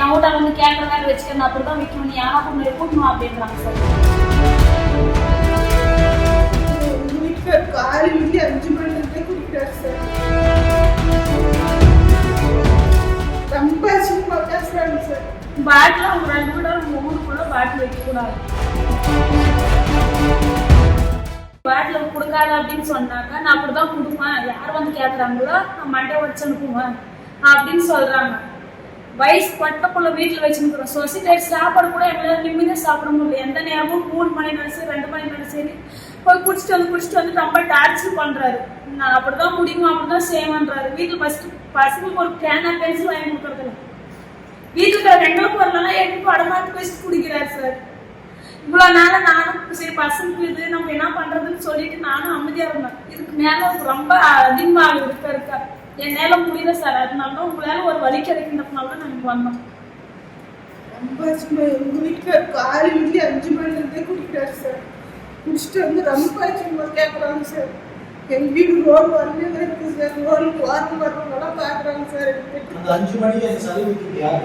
என் வீட்டால வந்து கேட்கற மாதிரி வச்சுக்கணும் அப்படி தான் விற்கணும் நீ யாரா முன்னாடி கூட்டணும் அப்படின்றாங்க சார் உங்க வீட்டுக்கார் அஞ்சு மணி நேரத்தை குடிக்கிறார் சார் ரொம்ப அசிங்கமா பேசுறாங்க சார் பாட்டில் அவங்க ரெண்டு கூட அவங்க ஊருக்குள்ள பாட்டில் வைக்கக்கூடாது. பாட்டில் கொடுக்காத அப்படின்னு சொன்னாங்க. நான் அப்படிதான் கொடுப்பேன். யார் வந்து கேட்குறாங்களோ நான் மண்டே வச்சு அனுப்புவேன் அப்படின்னு சொல்றாங்க. வயசு பட்டக்குள்ள வீட்டில் வச்சுருக்கிறோம். சொசைட்டி சாப்பாடு கூட எங்களால் நிம்மதியாக சாப்பிட முடியல. எந்த நேரமும் மூணு மணி நேரம் ரெண்டு மணி நேரம் சரி போய் குடிச்சிட்டு வந்து குடிச்சிட்டு வந்து ரொம்ப டார்ச்சர் பண்றாரு. நான் அப்படிதான் அப்படி தான் செய்வேன்றாரு. வீட்டில் ஃபஸ்ட்டு பசங்களுக்கு ஒரு கேனா பென்சில் வாங்கி கொடுக்குறதில்ல வீட்டில் இருக்கிற ரெண்டு பொருளெல்லாம் எடுத்து படமாட்டு வச்சு குடிக்கிறார் சார் இவ்வளோ நாள நானும் சரி பசங்களுக்கு இது நம்ம என்ன பண்றதுன்னு சொல்லிட்டு நானும் அமைதியாக இருந்தேன். இதுக்கு மேல ரொம்ப அதிகமாக இருக்க இருக்கா. என் நேரம் முடியல சார். அதனால தான் உங்களால ஒரு வழி கிடைக்கிறதுனால தான் நாங்க வந்தோம். ரொம்ப அசிங்கமா உங்க வீட்டுக்கார் காலையிலேருந்து அஞ்சு மணி நேரத்தை குடிக்கிறார் சார். குடிச்சிட்டு வந்து ரொம்ப அசிங்கமா கேட்குறாங்க சார். எங்க வீடு ரோடு வரவே இருக்கு சார். ரோடு வாரம் வரவங்களாம் பார்க்குறாங்க சார். அந்த அஞ்சு மணிக்கு அந்த சளி விற்கிறாங்க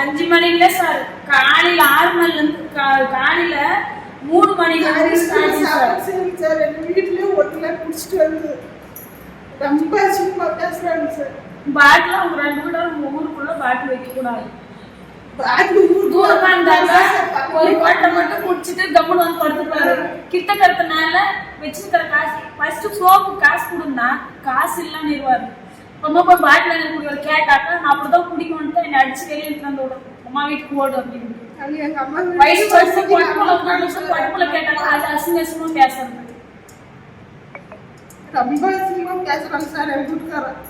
அஞ்சு மணில சார். காலையில ஆறு மணில இருந்து கா- காலையில மூணு மணில சார். எங்க வீட்லயே ஒருத்தல குடிச்சிட்டு வந்து ரொம்ப அசிங்கமா பேசுறாங்க சார் பாட்டில் அவங்க ரெண்டு உங்க ஊருக்குள்ள பாட்டில் வைக்க கூடாது பாட்டில் ஊர் தூரமா இருந்தாங்க ஒரு பாட்டை மட்டும் குடிச்சிட்டு கம்முன்னு வந்து படுத்துப்பாரு. கிட்ட கருத்தனால வச்சிருக்கிற காசு ஃபர்ஸ்ட் சோப்பு காசு கொடுந்தா காசு இல்லைன்னு இருவாரு ரொம்ப போய் பாட்டில் எனக்கு கேட்டாக்கா நான் அப்படிதான் குடிக்கணும்னு என்னை அடிச்சு வெளியே எடுத்துட்டு வந்து விடும். அம்மா வீட்டுக்கு ஓடு அப்படின்னு. வயசு வருஷம் படுப்புல கேட்டாங்க அது அசிங்க அசிங்கமா பேசுறது. ரொம்ப அசிங்கமா பேசுறாங்க சார் எங்க வீட்டுக்காரன்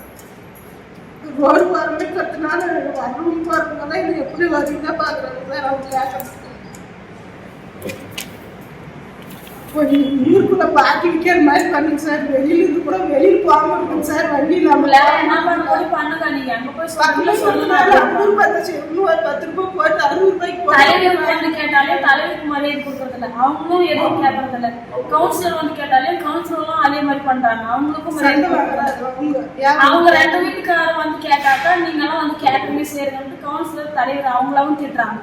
ரோடு வரமே கத்துனால வரணும் பாருங்கலாம் இது எப்படி வருதுன்னா பாக்குறாங்க சார் அவங்க கேட்கறாங்க கொஞ்சம் ஊருக்குள்ள பாட்டி விற்கிற மாதிரி பண்ணுங்க சார் வெளியில இருந்து கூட வெளியில போகாம இருக்கும் சார் வண்டி உங்களை இல்லாம என்ன பண்ணும்போது பண்ணுங்க நீங்க அங்க போய் பக்கத்துல சொல்லி சொன்னாரு சொல்லுங்க தலைவர் வந்து கேட்டாலே தலைவருக்கு மரியாதை கொடுக்கறது இல்ல அவங்களும் எதுவும் கேட்கறது இல்ல கவுன்சிலர் வந்து கேட்டாலே கவுன்சிலரும் அதே மாதிரி பண்றாங்க. அவங்களுக்கும் அவங்க ரெண்டு வீட்டுக்காரர் வந்து கேட்டாக்கா நீங்க எல்லாம் வந்து கேட்கவே செய்யறதுன்னு கவுன்சிலர் தலைவர் அவங்களாவும் திட்டுறாங்க.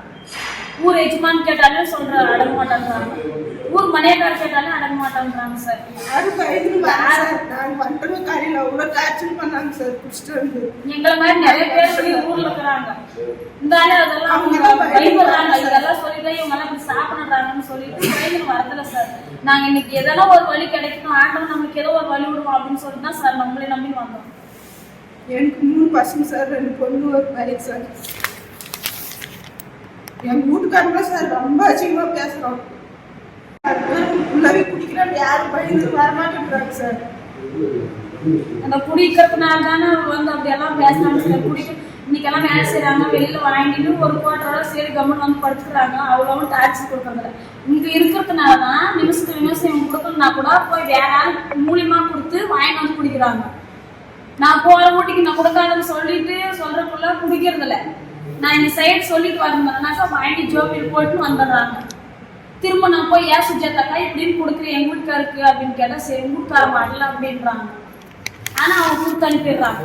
ஊர் எஜமான் கேட்டாலே சொல்றாரு அடங்க மாட்டேன்றாங்க ஊர் மனையக்காரர் கேட்டாலே அடங்க மாட்டேன்றாங்க சார். யாரும் பயந்து வராங்க சார். நாங்க வந்துட்டு காலையில அவ்வளவு டார்ச்சர் பண்ணாங்க சார். குடிச்சிட்டு வந்து. எங்களை மாதிரி நிறைய பேர் இப்படி ஊர்ல இருக்கிறாங்க. இந்த ஆளு அதெல்லாம் அவங்க பயப்படுறாங்க இதெல்லாம் சொல்லிட்டு இவங்க எல்லாம் இப்படி சாப்பிடுறாங்கன்னு சொல்லிட்டு பயந்து வரதில்ல சார். நாங்க இன்னைக்கு எதனா ஒரு வழி கிடைக்கணும் ஆண்டவன் நமக்கு ஏதோ ஒரு வழி விடுவோம் அப்படின்னு சொல்லிட்டு தான் சார் நம்மளே நம்பி வந்தோம். எனக்கு மூணு பசங்க சார் ரெண்டு பொண்ணு ஒரு பையன் சார். எங்க வீட்டுக்காரங்க சார் ரொம்ப அசிங்கமா பேசுறோம். உள்ளவே குடிக்கிறாங்க யாரும் பயந்து சார் அந்த குடிக்கிறதுனால தானே அவங்க வந்து அப்படி எல்லாம் பேசுறாங்க சார் குடிக்க இன்னைக்கெல்லாம் வேலை செய்யறாங்க வெளியில வாங்கிட்டு ஒரு கோட்டரோட சரி கவர்மெண்ட் வந்து படுத்துக்கிறாங்க அவ்வளவும் டார்ச்சர் கொடுக்கறதில்ல. இங்க இருக்கிறதுனால தான் நிமிஷத்துக்கு நிமிஷம் இவங்க கொடுக்கலனா கூட போய் வேற ஆள் மூலியமா கொடுத்து வாங்கிட்டு வந்து குடிக்கிறாங்க. நான் போற ஊட்டிக்கு நான் கொடுக்காதன்னு சொல்லிட்டு சொல்றதுக்குள்ள குடிக்கிறதில்ல. நான் இந்த சைடு சொல்லிட்டு வரணும்னாக்கா வாங்கி ஜோபியில் போட்டு வந்துடுறாங்க. திரும்ப நான் போய் ஏன் சுஜாதாக்கா இப்படின்னு கொடுக்குறேன் எங்க வீட்டுக்காருக்கு அப்படின்னு கேட்டா சரி வீட்டுக்கார வரல அப்படின்றாங்க. ஆனா அவங்க கொடுத்து அனுப்பிடுறாங்க.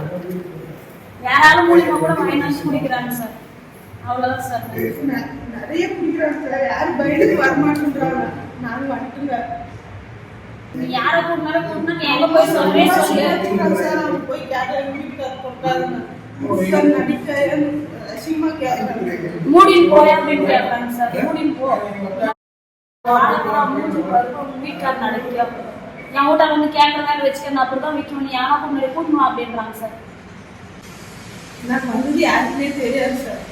யாராலும் மூலியமா கூட வந்து குடிக்கிறாங்க சார். அவ்வளவுதான் சார். நிறைய குடிக்கிறாங்க சார். யாரும் பயந்துக்கு வரமாட்டேங்கிறாங்க நானும் வந்துட்டுங்க நீ யாரை கூட்டினாலும் கூட்டினா நீ எங்க போய் சொல்றே? சொல்லு. சார். அவங்க போய் கேட்டா எங்க வீட்டுக்காரர் கொடுக்காதுங்க கொடுக்காது நடிக்க மூடின்னு போய் அப்படின்னு கேட்கறாங்க சார். மூடின்னு போ. வாழ்க்கைலாம் மூஞ்சி என் வீட்டார் வந்து கேட்கற மாதிரி வச்சுக்க நான் அப்படிதான் விற்கணும் நீ யாரா முன்னாடி கூட்டணும் அப்படின்றாங்க சார் நான் வந்தது யாருக்குமே தெரியாது சார்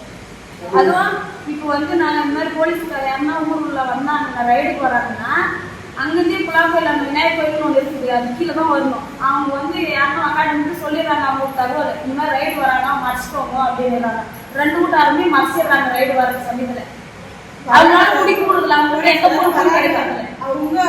அதுவும் இப்போ வந்து நான் இந்த மாதிரி போலீஸ்கார யாருன்னா ஊருக்குள்ள வந்தாங்க ரைடுக்கு வராங்கன்னா அங்கேருந்தே புலாக்கோயில் அந்த விநாயகர் கோயில் ஒன்று இருக்குது அது கீழே தான் வரணும் அவங்க வந்து யாருன்னா அக்காடமிக்கு சொல்லிடுறாங்க அவங்க ஒரு தகவல் இந்த மாதிரி ரைடு வராங்க மறைச்சிக்கோங்க அப்படின்றாங்க ரெண்டு கூட்டாருமே மறைச்சிடுறாங்க ரைடு வர சமயத்தில் அதனால குடிக்க முடியல அவங்க எந்த